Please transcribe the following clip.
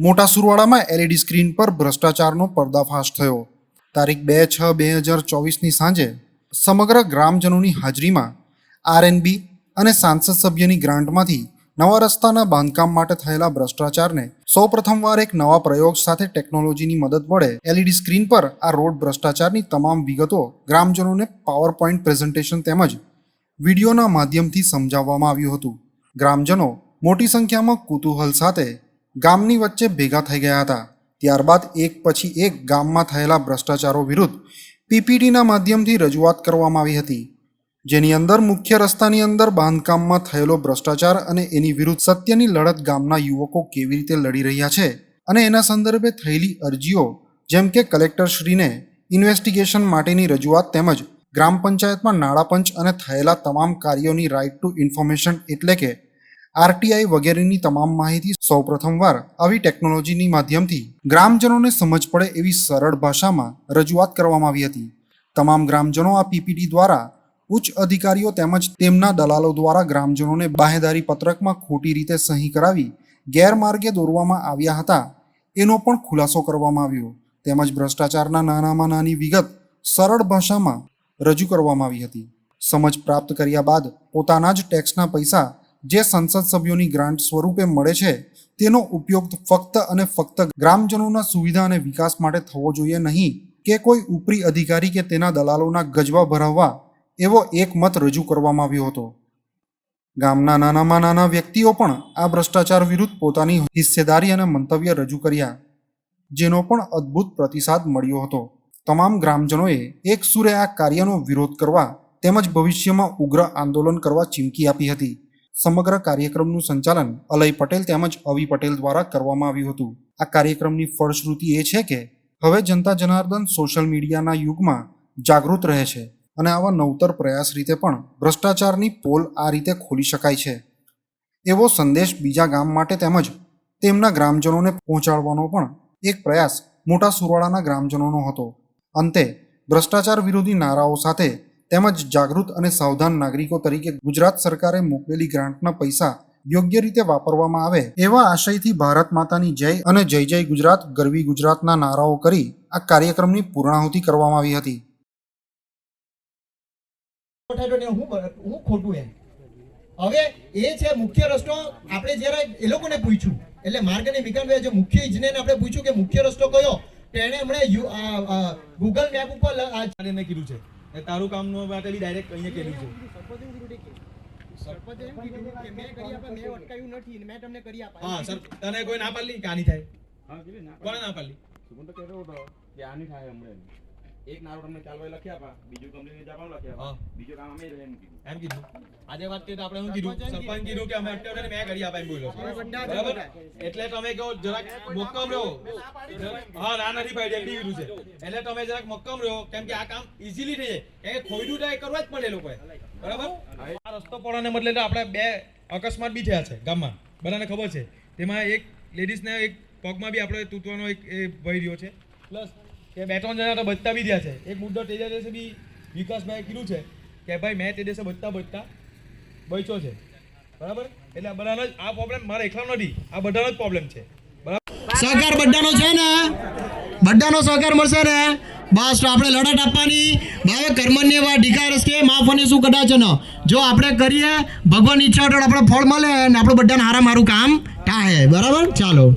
મોટા સુરવાડામાં LED screen પર ભ્રષ્ટાચારનો પર્દાફાશ થયો. તારીખ બે છ બે હજાર ચોવીસની સાંજે સમગ્ર ગ્રામજનોની હાજરીમાં આરએનબી અને સાંસદ સભ્યની ગ્રાન્ટમાંથી નવા રસ્તાના બાંધકામ માટે થયેલા ભ્રષ્ટાચારને સૌ પ્રથમવાર એક નવા પ્રયોગ સાથે ટેકનોલોજીની મદદ વડે એલઈડી સ્ક્રીન પર આ રોડ ભ્રષ્ટાચારની તમામ વિગતો ગ્રામજનોને પાવર પોઈન્ટ પ્રેઝન્ટેશન તેમજ વિડીયોના માધ્યમથી સમજાવવામાં આવ્યું હતું. ગ્રામજનો મોટી સંખ્યામાં કુતૂહલ સાથે ગામની વચ્ચે ભેગા થઈ ગયા હતા. ત્યારબાદ એક પછી એક ગામમાં થયેલા ભ્રષ્ટાચારો વિરુદ્ધ પીપીટીના માધ્યમથી રજૂઆત કરવામાં આવી હતી. જેની અંદર મુખ્ય રસ્તાની અંદર બાંધકામમાં થયેલો ભ્રષ્ટાચાર અને એની વિરુદ્ધ સત્યની લડત ગામના યુવકો કેવી રીતે લડી રહ્યા છે અને એના સંદર્ભે થયેલી અરજીઓ, જેમ કે કલેક્ટરશ્રીને ઇન્વેસ્ટિગેશન માટેની રજૂઆત તેમજ ગ્રામ પંચાયતમાં નાણાપંચ અને થયેલા તમામ કાર્યોની રાઇટ ટુ ઇન્ફોર્મેશન એટલે કે આરટીઆઈ વગેરેની તમામ માહિતી સૌપ્રથમવાર આવી ટેકનોલોજીની માધ્યમથી ગ્રામજનોને સમજ પડે એવી સરળ ભાષામાં રજૂઆત કરવામાં આવી હતી. તમામ ગ્રામજનો આ પીપીટી દ્વારા ઉચ્ચ અધિકારીઓ તેમજ તેમના દલાલો દ્વારા ગ્રામજનોને બાહેદારી પત્રકમાં ખોટી રીતે સહી કરાવી ગેરમાર્ગે દોરવામાં આવ્યા હતા. એનો પણ ખુલાસો કરવામાં આવ્યો. તેમજ ભ્રષ્ટાચારના નાનામાં નાની વિગત સરળ ભાષામાં રજૂ કરવામાં આવી હતી. સમજ પ્રાપ્ત કર્યા બાદ પોતાના જ ટેક્સના પૈસા જે સંસદ સભ્યોની ગ્રાન્ટ સ્વરૂપે મળે છે, તેનો ઉપયોગ ફક્ત અને ફક્ત ગ્રામજનોના સુવિધા અને વિકાસ માટે થવો જોઈએ નહીં કે કોઈ ઉપરી અધિકારી કે તેના દલાલોના ગજવા ભરાવવા એવો એક મત રજૂ કરવામાં આવ્યો હતો. ગામના નાનામાં નાના વ્યક્તિઓ પણ આ ભ્રષ્ટાચાર વિરુદ્ધ પોતાની હિસ્સેદારી અને મંતવ્ય રજૂ કર્યા, જેનો પણ અદ્ભુત પ્રતિસાદ મળ્યો હતો. તમામ ગ્રામજનોએ એક સુરે આ કાર્યનો વિરોધ કરવા તેમજ ભવિષ્યમાં ઉગ્ર આંદોલન કરવા ચીમકી આપી હતી. સમગ્ર કાર્યક્રમનું સંચાલન અલય પટેલ તેમજ અવી પટેલ દ્વારા કરવામાં આવ્યું હતું. આ કાર્યક્રમની ફળશ્રુતિ એ છે કે, હવે જનતા જનાર્દન સોશિયલ મીડિયાના યુગમાં જાગૃત રહે છે અને આવા નવતર પ્રયાસ રીતે પણ ભ્રષ્ટાચારની પોલ આ રીતે ખોલી શકાય છે. એવો સંદેશ બીજા ગામ માટે તેમજ તેમના ગ્રામજનોને પહોંચાડવાનો પણ એક પ્રયાસ મોટા સુરવાળાના ગ્રામજનોનો હતો. અંતે ભ્રષ્ટાચાર વિરોધી નારાઓ સાથે તેમજ જાગૃત અને સાવધાન નાગરિકો તરીકે ગુજરાત સરકારે મોકલેલી ગ્રાન્ટના પૈસા યોગ્ય રીતે વાપરવામાં આવે એવા આશયથી ભારત માતાની જય અને જય જય ગુજરાત ગરવી ગુજરાતના નારાઓ કરી આ કાર્યક્રમની પૂર્ણાહુતિ કરવામાં આવી હતી. હું ખોટું એમ. હવે એ છે મુખ્ય રસ્તો આપણે જ્યારે એ લોકોને પૂછ્યું એટલે માર્ગ અને વિકાસ જે મુખ્ય ઇજનેરને આપણે પૂછ્યું કે મુખ્ય રસ્તો કયો તેણે હમણાં ગૂગલ મેપ ઉપર કીધું છે તારું કામ નો માટે બી ડાયરેક્ટ અહીંયા કહી દીધું સરપંચે એમ કીધું કે મેં કરી આપ્યા, મેં અટકાયું નથી ને મેં તમને કરી આપ્યા. હા સર તને કોઈ ના પાડલી કાની આની થાય? કોણે ના પાડલી સુગંધ કહેતો હતો કે આની થાય હમણાં. એક નારો તમને ચાલવાય લખી આપા બીજું કંપની જવાનું લખી આપા. હા. બીજું કામ અમે એમ કીધું. એમ કીધું. આજે વાત કરીએ તો આપણે શું કીધું? સરપંચ કીધું કે અમે અત્યારે મેં કરી આપ્યા એમ બોલ્યો બરાબર? એટલે તમે કહો જરાક મક્કમ રહો. હા ના નથી પાડી એમ કીધું છે. એટલે તમે જરાક મક્કમ રહો કેમ કે આ કામ ઇઝીલી થઈ જાય. કેમ કે ખોઈડું થાય એ કરવા જ પડે એ લોકોએ. બરાબર? આ રસ્તો પડવાને બદલે તો આપણે બે અકસ્માત બી થયા છે ગામમાં. બધાને ખબર છે. તેમાં એક લેડીઝને એક પગમાં બી આપણે તૂટવાનો એક એ ભય રહ્યો છે. પ્લસ કે બે ત્રણ જણા તો બચતા બી રહ્યા છે. એક મુદ્દો તે દિવસે બી વિકાસભાઈ કીધું છે કે ભાઈ મેં તે દિવસે બચતા બચતા બચ્યો છે. બરાબર? એટલે આ બધાનો જ આ પ્રોબ્લેમ મારા એકલાનો નથી. આ બધાનો જ પ્રોબ્લેમ છે. બરાબર? સહકાર બધાનો છે ને? બધાનો સહકાર મળશે ને? બસ તો આપણે લડત આપવાની. ભાવે કર્મની એવા ઢીકારસ કે માફોને શું કદાચ ન. જો આપણે કરીએ ભગવાન ઈચ્છા આપણે ફળ મળે ને આપણું બધાને હારા મારું કામ થાય. બરાબર? ચાલો.